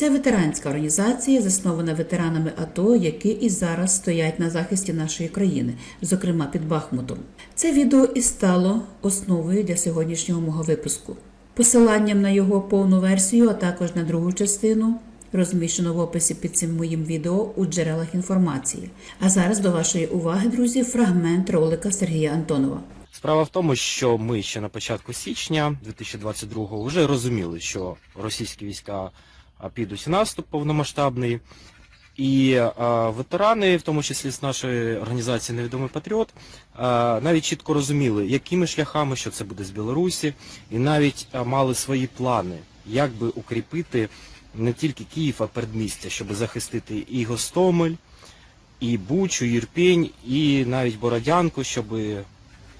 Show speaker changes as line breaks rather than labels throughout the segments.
Це ветеранська організація, заснована ветеранами АТО, які і зараз стоять на захисті нашої країни, зокрема під Бахмутом. Це відео і стало основою для сьогоднішнього мого випуску. Посиланням на його повну версію, а також на другу частину розміщено в описі під цим моїм відео у джерелах інформації. А зараз до вашої уваги, друзі, фрагмент ролика Сергія Антонова.
Справа в тому, що ми ще на початку січня 2022-го вже розуміли, що російські війська підуть в наступ повномасштабний. І ветерани, в тому числі з нашої організації Невідомий Патріот, навіть чітко розуміли, якими шляхами, що це буде з Білорусі, і навіть мали свої плани, як би укріпити не тільки Київ, а передмістя, щоб захистити і Гостомель, і Бучу, і Ірпінь, і навіть Бородянку, щоб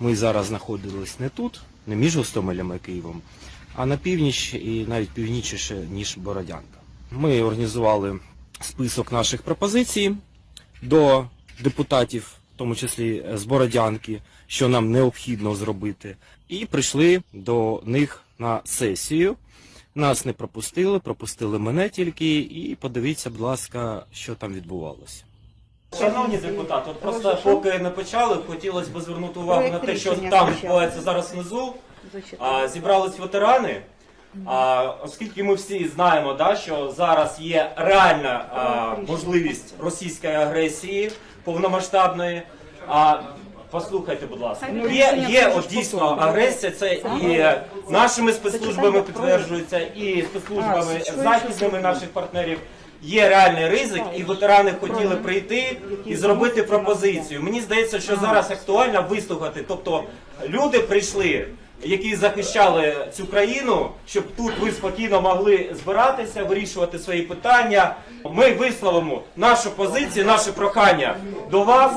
ми зараз знаходились не тут, не між Гостомелем і Києвом, а на північ і навіть північніше, ніж Бородянка. Ми організували список наших пропозицій до депутатів, в тому числі з Бородянки, що нам необхідно зробити, і прийшли до них на сесію. Нас не пропустили, пропустили мене тільки, і подивіться, будь ласка, що там відбувалося. Шановні депутати, от просто поки не почали, хотілося б звернути увагу на те, що там відбувається зараз внизу. А, зібрались ветерани. А, оскільки ми всі знаємо, да, що зараз є реальна а, можливість російської агресії повномасштабної. А, послухайте, будь ласка, є, є от дійсно агресія, це і нашими спецслужбами підтверджується, і спецслужбами західними наших партнерів. Є реальний ризик, і ветерани хотіли прийти і зробити пропозицію. Мені здається, що зараз актуально вислухати. Тобто люди прийшли, які захищали цю країну, щоб тут ви спокійно могли збиратися, вирішувати свої питання. Ми висловимо нашу позицію, наше прохання до вас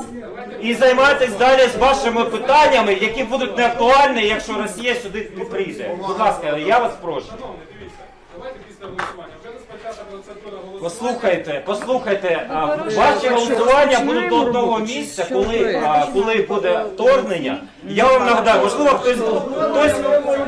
і займайтесь далі з вашими питаннями, які будуть не актуальні, якщо Росія сюди прийде. Будь ласка, я вас прошу.
Давайте після голосування. Вже не спочатку процедура голосування.
Послухайте, послухайте, а, ваші голосування будуть до одного місця, коли, а, коли буде вторгнення. Я вам нагадаю, можливо, хтось хтось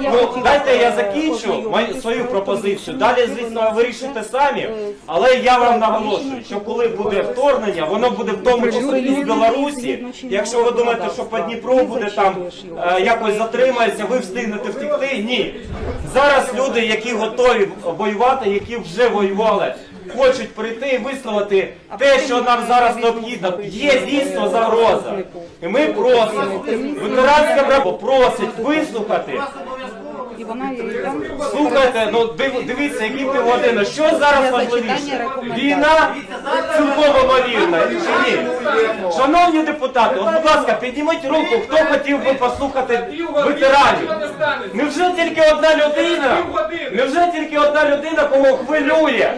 ну дайте я закінчу мою свою пропозицію. Далі, звісно, вирішите самі. Але я вам наголошую, що коли буде вторгнення, воно буде в тому числі і з Білорусі. Якщо ви думаєте, що по Дніпру буде там е, якось затримається, ви встигнете втекти. Ні. Зараз люди, які готові воювати, які вже воювали, хочуть прийти і висловити те, що нам зараз необхідно. Є дійсно загроза. І ми просимо, ветеранська право просить вислухати.
Вона її там
Слухайте, ну див, дивіться, які півгодини. Що зараз важливіше? Війна цілком ймовірна чи ні? Шановні депутати, от, будь ласка, підніміть руку, хто хотів би послухати ветеранів. Невже тільки одна людина? Невже тільки одна людина, кого хвилює?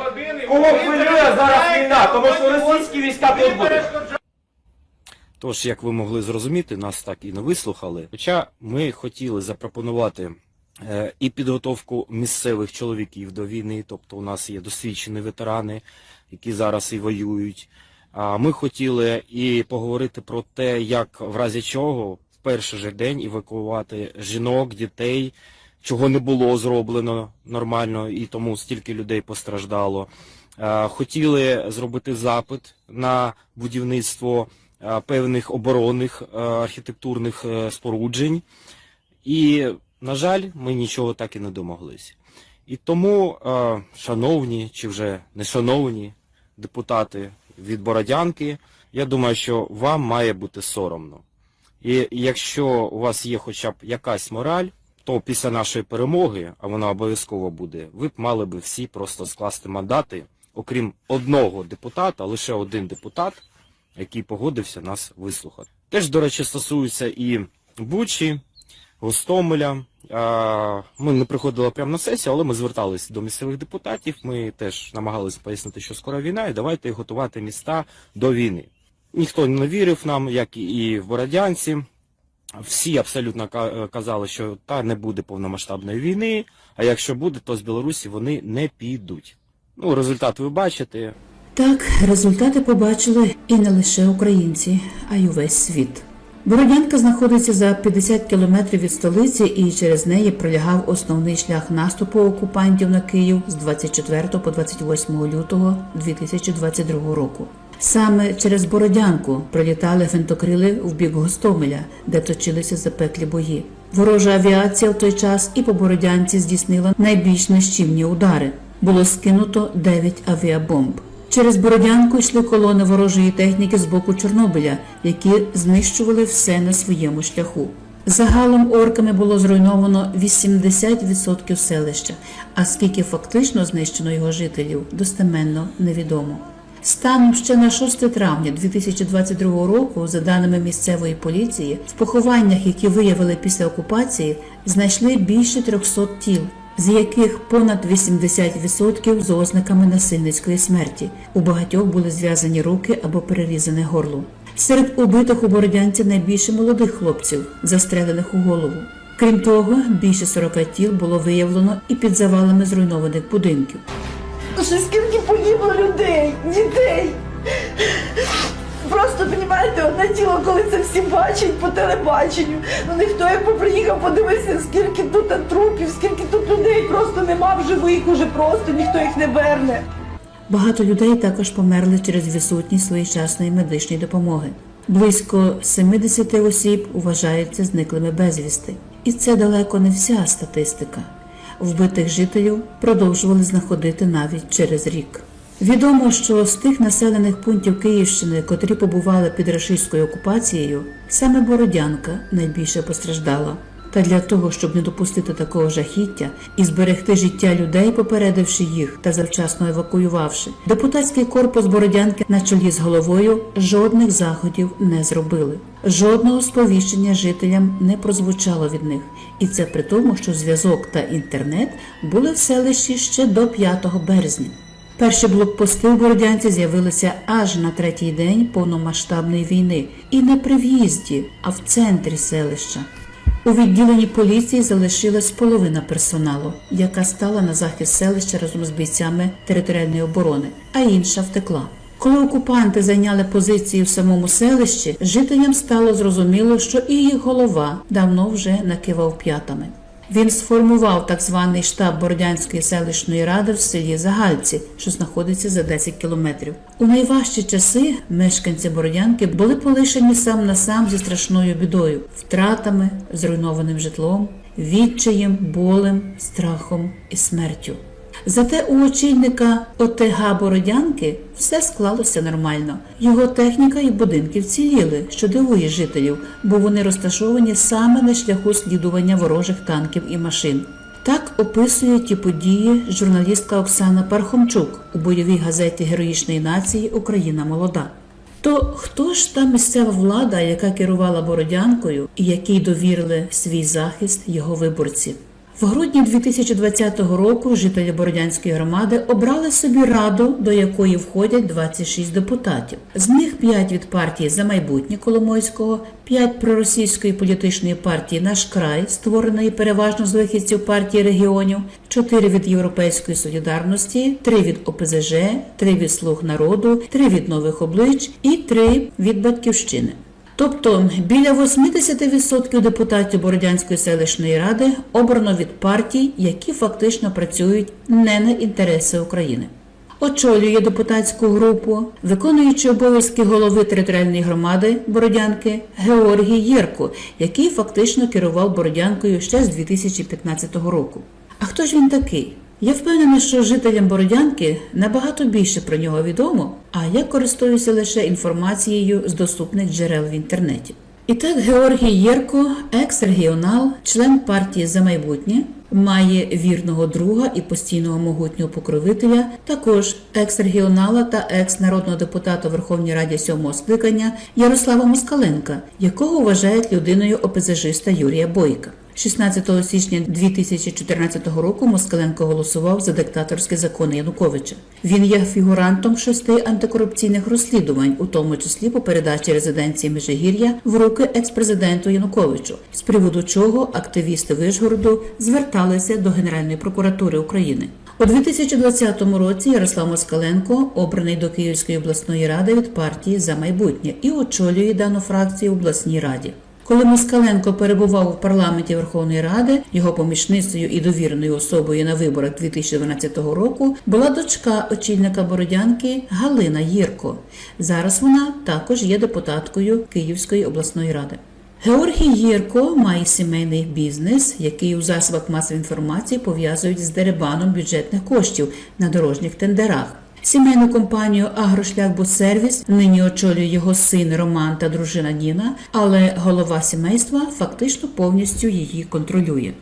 Кого хвилює зараз війна? Тому що російські війська тут будуть. Тож, як ви могли зрозуміти, нас так і не вислухали. Хоча ми хотіли запропонувати і підготовку місцевих чоловіків до війни, тобто у нас є досвідчені ветерани, які зараз і воюють. Ми хотіли і поговорити про те, як в разі чого в перший же день евакуювати жінок, дітей, чого не було зроблено нормально, і тому стільки людей постраждало. Е, Хотіли зробити запит на будівництво е, певних оборонних е, архітектурних е, споруджень. І, на жаль, ми нічого так і не домоглися. І тому, е, шановні чи вже не шановні депутати від Бородянки, я думаю, що вам має бути соромно. І якщо у вас є хоча б якась мораль, то після нашої перемоги, а вона обов'язково буде, ви б мали би всі просто скласти мандати, окрім одного депутата, лише один депутат, який погодився нас вислухати. Теж, до речі, стосується і Бучі, Гостомеля. Ми не приходили прямо на сесію, але ми зверталися до місцевих депутатів. Ми теж намагалися пояснити, що скоро війна, і давайте готувати міста до війни. Ніхто не вірив нам, як і в Бородянці. Всі абсолютно ка- казали, що та не буде повномасштабної війни, а якщо буде, то з Білорусі вони не підуть. Ну, результат ви бачите.
Так, результати побачили і не лише українці, а й увесь світ. Бородянка знаходиться за 50 кілометрів від столиці і через неї пролягав основний шлях наступу окупантів на Київ з 24 по 28 лютого 2022 року. Саме через Бородянку пролітали фентокрили в бік Гостомеля, де точилися запеклі бої. Ворожа авіація в той час і по Бородянці здійснила найбільш нищівні удари. Було скинуто 9 авіабомб. Через Бородянку йшли колони ворожої техніки з боку Чорнобиля, які знищували все на своєму шляху. Загалом орками було зруйновано 80% селища, а скільки фактично знищено його жителів, достеменно невідомо. Станом ще на 6 травня 2022 року, за даними місцевої поліції, в похованнях, які виявили після окупації, знайшли більше 300 тіл, з яких понад 80% з ознаками насильницької смерті. У багатьох були зв'язані руки або перерізане горло. Серед убитих у Бородянці найбільше молодих хлопців, застрелених у голову. Крім того, більше 40 тіл було виявлено і під завалами зруйнованих будинків.
Скільки погибло людей, дітей. Просто, розумієте, одне тіло, коли це всі бачать по телебаченню. Ну ніхто якби приїхав, подивився, скільки тут трупів, скільки тут людей просто нема в живих уже просто, ніхто їх не верне.
Багато людей також померли через відсутність своєчасної медичної допомоги. Близько 70 осіб вважаються зниклими безвісти. І це далеко не вся статистика. Вбитих жителів продовжували знаходити навіть через рік. Відомо, що з тих населених пунктів Київщини, котрі побували під рашистською окупацією, саме Бородянка найбільше постраждала. Та для того, щоб не допустити такого жахіття і зберегти життя людей, попередивши їх та завчасно евакуювавши, депутатський корпус Бородянки на чолі з головою жодних заходів не зробили. Жодного сповіщення жителям не прозвучало від них, і це при тому, що зв'язок та інтернет були в селищі ще до 5 березня. Перші блокпости в Бородянці з'явилися аж на третій день повномасштабної війни, і не при в'їзді, а в центрі селища. У відділенні поліції залишилась половина персоналу, яка стала на захист селища разом з бійцями територіальної оборони, а інша втекла. Коли окупанти зайняли позиції в самому селищі, жителям стало зрозуміло, що і їх голова давно вже накивав п'ятами. Він сформував так званий штаб Бородянської селищної ради в селі Загальці, що знаходиться за 10 кілометрів. У найважчі часи мешканці Бородянки були полишені сам на сам зі страшною бідою, втратами, зруйнованим житлом, відчаєм, болем, страхом і смертю. Зате у очільника ОТГ Бородянки все склалося нормально. Його техніка і будинки вціліли, що дивує жителів, бо вони розташовані саме на шляху слідування ворожих танків і машин. Так описує ті події журналістка Оксана Пархомчук у бойовій газеті Героїчної нації Україна молода. То хто ж та місцева влада, яка керувала Бородянкою і якій довірили свій захист його виборці? В грудні 2020 року жителі Бородянської громади обрали собі раду, до якої входять 26 депутатів. З них 5 від партії за майбутнє Коломойського, 5 проросійської політичної партії Наш край, створеної переважно з вихідців партії регіонів, 4 від Європейської солідарності, 3 від ОПЗЖ, 3 від Слуг народу, 3 від нових облич і 3 від батьківщини. Тобто біля 80% депутатів Бородянської селищної ради обрано від партій, які фактично працюють не на інтереси України. Очолює депутатську групу, виконуючи обов'язки голови територіальної громади Бородянки Георгій Єрко, який фактично керував Бородянкою ще з 2015 року. А хто ж він такий? Я впевнена, що жителям Бородянки набагато більше про нього відомо, а я користуюся лише інформацією з доступних джерел в інтернеті. І так, Георгій Єрко, екс-регіонал, член партії за майбутнє, має вірного друга і постійного могутнього покровителя, також екс-регіонала та екс-народного депутата Верховній Раді сьомого скликання Ярослава Москаленка, якого вважають людиною ОПЗЖиста Юрія Бойка. 16 січня 2014 року Москаленко голосував за диктаторські закони Януковича. Він є фігурантом шести антикорупційних розслідувань, у тому числі по передачі резиденції Межигір'я в руки експрезиденту Януковичу, з приводу чого активісти Вишгороду зверталися до Генеральної прокуратури України. У 2020 році Ярослав Москаленко обраний до Київської обласної ради від партії за майбутнє і очолює дану фракцію в обласній раді. Коли Москаленко перебував у парламенті Верховної Ради, його помічницею і довіреною особою на виборах 2012 року була дочка очільника Бородянки Галина Єрко. Зараз вона також є депутаткою Київської обласної ради. Георгій Єрко має сімейний бізнес, який у засобах масової інформації пов'язують з деребаном бюджетних коштів на дорожніх тендерах. Сімейну компанію Агрошляхбудсервіс нині очолює його син Роман та дружина Ніна, але голова сімейства фактично повністю її контролює.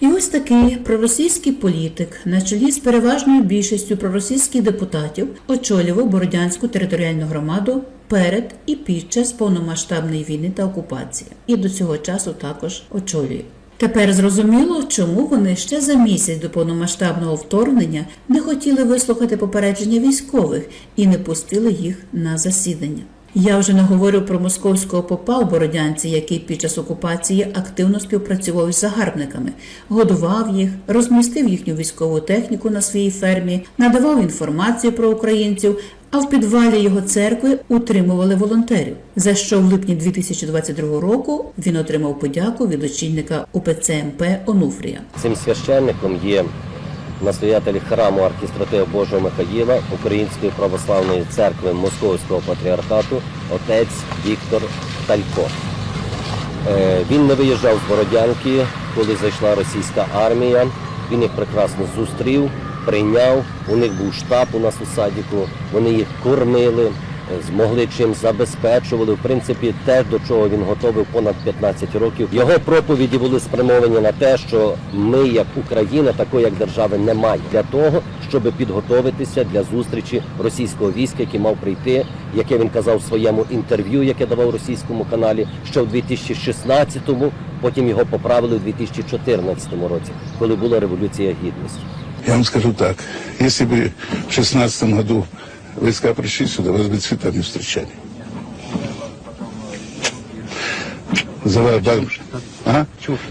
І ось такий проросійський політик на чолі з переважною більшістю проросійських депутатів очолював Бородянську територіальну громаду перед і під час повномасштабної війни та окупації, і до цього часу також очолює. Тепер зрозуміло, чому вони ще за місяць до повномасштабного вторгнення не хотіли вислухати попередження військових і не пустили їх на засідання. Я вже не говорю про московського попа у Бородянці, який під час окупації активно співпрацював із загарбниками, годував їх, розмістив їхню військову техніку на своїй фермі, надавав інформацію про українців. А в підвалі його церкви утримували волонтерів, за що в липні 2022 року він отримав подяку від очільника УПЦ МП Онуфрія.
Цим священником є настоятель храму архістратига Божого Михаїла Української православної церкви Московського патріархату отець Віктор Талько. Е, Він не виїжджав з Бородянки, коли зайшла російська армія. Він їх прекрасно зустрів, прийняв. У них був штаб у нас у садіку. Вони їх кормили, е, змогли чим забезпечували. В принципі, те, до чого він готовий понад 15 років. Його проповіді були спрямовані на те, що ми, як Україна, такої як держави, немає для того, щоб підготовитися для зустрічі російського війська, який мав прийти, яке він казав в своєму інтерв'ю, яке давав російському каналі, ще в 2016-му, потім його поправили у 2014 році, коли була революція гідності.
Я вам скажу так, если бы в шестнадцатом году войска пришли сюда, вас бы цветами встречали. За банк. А?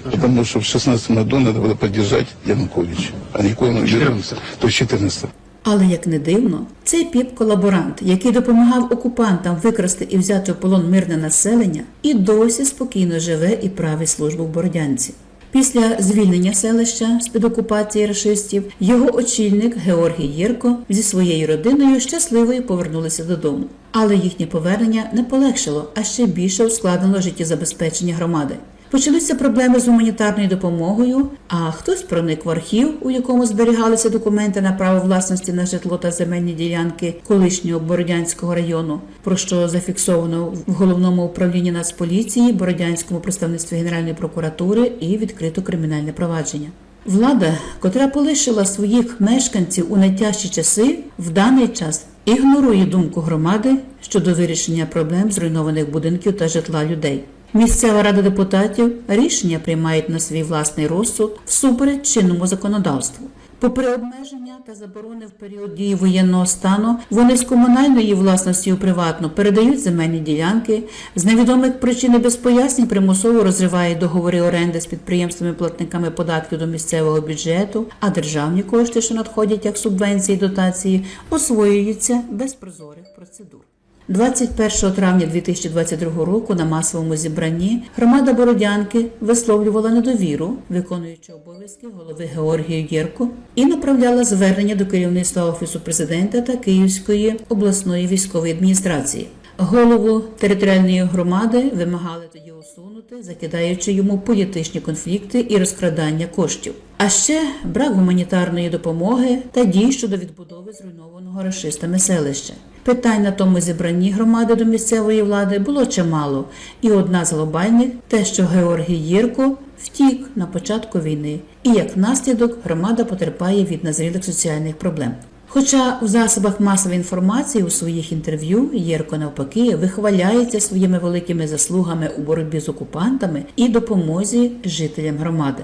Потому что в шестнадцатом году надо было поддержать Януковича. А никоим вернулся, то в 14
Але як не дивно, цей піп-колаборант, який допомагав окупантам викрасти і взяти в полон мирне населення, і досі спокійно живе і править службу в Бородянці. Після звільнення селища з-під окупації рашистів його очільник Георгій Єрко зі своєю родиною щасливою повернулися додому. Але їхнє повернення не полегшило, а ще більше ускладнило життєзабезпечення громади. Почалися проблеми з гуманітарною допомогою, а хтось проник в архів, у якому зберігалися документи на право власності на житло та земельні ділянки колишнього Бородянського району, про що зафіксовано в головному управлінні Нацполіції, Бородянському представництві Генеральної прокуратури і відкрито кримінальне провадження. Влада, котра полишила своїх мешканців у найтяжчі часи, в даний час ігнорує думку громади щодо вирішення проблем зруйнованих будинків та житла людей. Місцева рада депутатів рішення приймають на свій власний розсуд всупереч чинному законодавству. Попри обмеження та заборони в період дії воєнного стану, вони з комунальної власності у приватну передають земельні ділянки, з невідомих причин і без пояснень примусово розривають договори оренди з підприємствами-платниками податків до місцевого бюджету, а державні кошти, що надходять як субвенції і дотації, освоюються без прозорих процедур. 21 травня 2022 року на масовому зібранні громада Бородянки висловлювала недовіру, виконуючи обов'язки голови Георгію Єрку і направляла звернення до керівництва офісу президента та Київської обласної військової адміністрації. Голову територіальної громади вимагали тоді усунути, закидаючи йому політичні конфлікти і розкрадання коштів. А ще брак гуманітарної допомоги та дій щодо відбудови зруйнованого рашистами селища. Питань на тому зібранні громади до місцевої влади було чимало, і одна з глобальних те, що Георгій Єрко втік на початку війни, і як наслідок громада потерпає від назрілих соціальних проблем. Хоча у засобах масової інформації у своїх інтерв'ю Єрко навпаки вихваляється своїми великими заслугами у боротьбі з окупантами і допомозі жителям громади.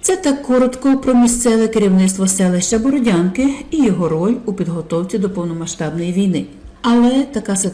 Це так коротко про місцеве керівництво селища Бородянки і його роль у підготовці до повномасштабної війни. Але така ситуація.